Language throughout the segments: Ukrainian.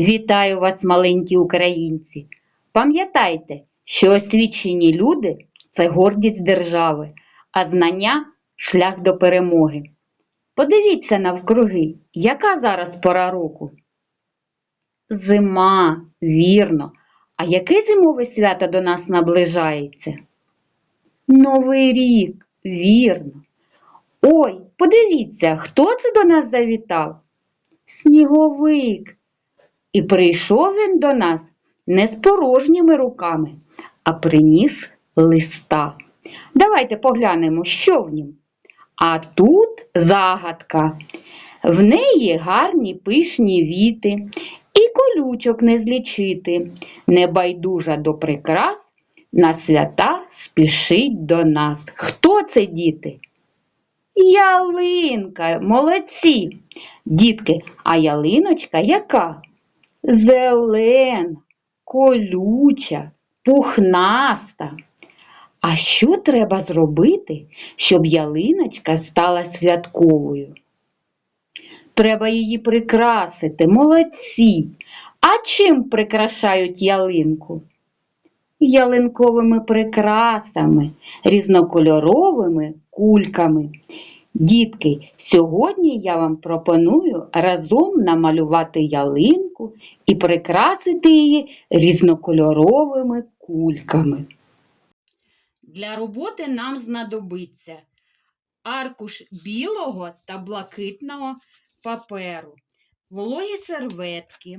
Вітаю вас, маленькі українці! Пам'ятайте, що освічені люди це гордість держави, а знання шлях до перемоги. Подивіться навкруги, яка зараз пора року? Зима, вірно. А яке зимове свято до нас наближається? Новий рік, вірно. Ой, подивіться, хто це до нас завітав? Сніговик. І прийшов він до нас не з порожніми руками, а приніс листа. Давайте поглянемо, що в нім. А тут загадка. В неї гарні пишні віти, і колючок не злічити. Небайдужа до прикрас, на свята спішить до нас. Хто це, діти? Ялинка, молодці. Дітки, а ялиночка яка? Зелена, колюча, пухнаста. А що треба зробити, щоб ялиночка стала святковою? Треба її прикрасити, молодці. А чим прикрашають ялинку? Ялинковими прикрасами, різнокольоровими кульками. Дітки, сьогодні я вам пропоную разом намалювати ялинку і прикрасити її різнокольоровими кульками. Для роботи нам знадобиться аркуш білого та блакитного паперу, вологі серветки,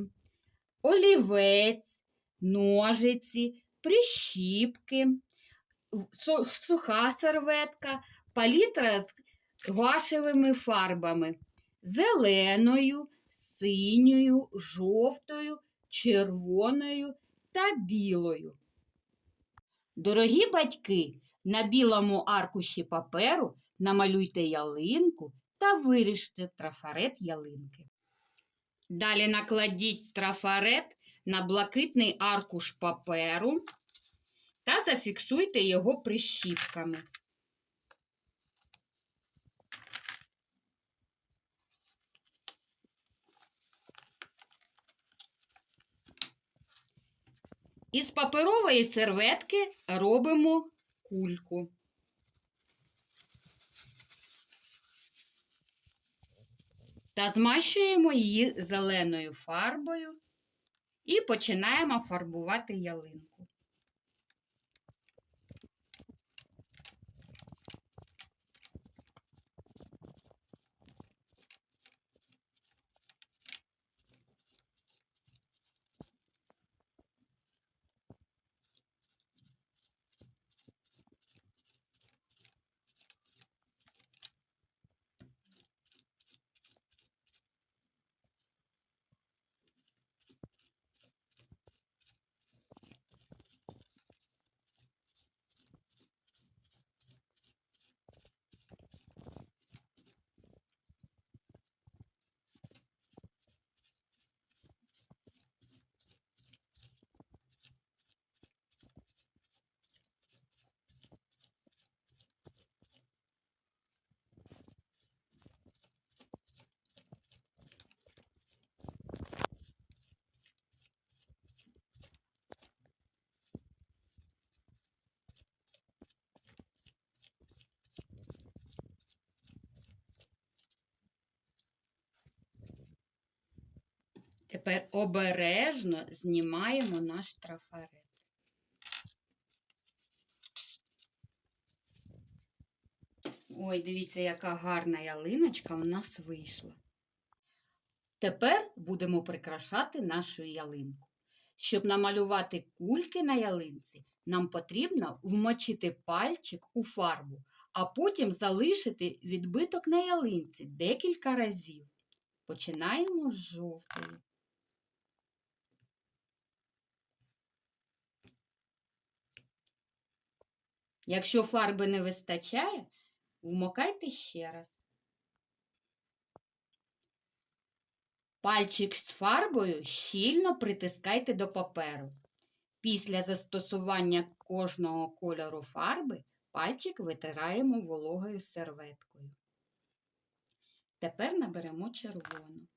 олівець, ножиці, прищіпки, суха серветка, палітра з гуашевими фарбами зеленою, синьою, жовтою, червоною та білою. Дорогі батьки, на білому аркуші паперу намалюйте ялинку та виріжте трафарет ялинки. Далі накладіть трафарет на блакитний аркуш паперу та зафіксуйте його прищіпками. Із паперової серветки робимо кульку. Та змащуємо її зеленою фарбою і починаємо фарбувати ялинку. Тепер обережно знімаємо наш трафарет. Ой, дивіться, яка гарна ялиночка у нас вийшла. Тепер будемо прикрашати нашу ялинку. Щоб намалювати кульки на ялинці, нам потрібно вмочити пальчик у фарбу, а потім залишити відбиток на ялинці декілька разів. Починаємо з жовтої. Якщо фарби не вистачає, вмокайте ще раз. Пальчик з фарбою щільно притискайте до паперу. Після застосування кожного кольору фарби пальчик витираємо вологою серветкою. Тепер наберемо червону.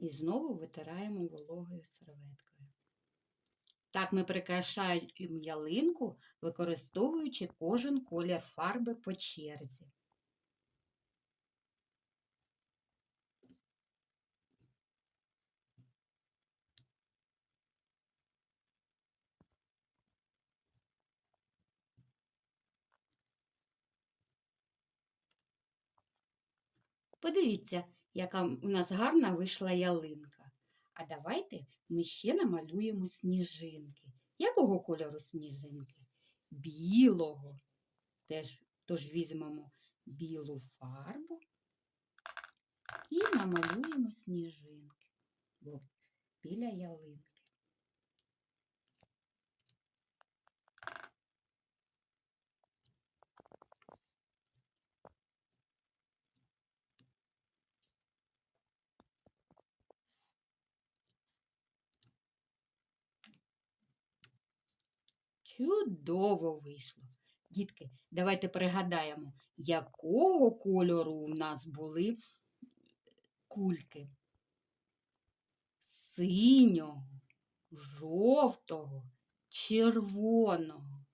І знову витираємо вологою серветкою. Так ми прикрашаємо ялинку, використовуючи кожен колір фарби по черзі. Подивіться, яка у нас гарна вийшла ялинка. А давайте ми ще намалюємо сніжинки. Якого кольору сніжинки? Білого. Теж, тож візьмемо білу фарбу і намалюємо сніжинки бо біля ялинки. Чудово вийшло. Дітки, давайте пригадаємо, якого кольору у нас були кульки. Синього, жовтого, червоного.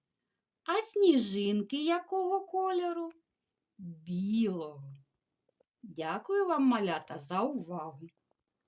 А сніжинки якого кольору? Білого. Дякую вам, малята, за увагу.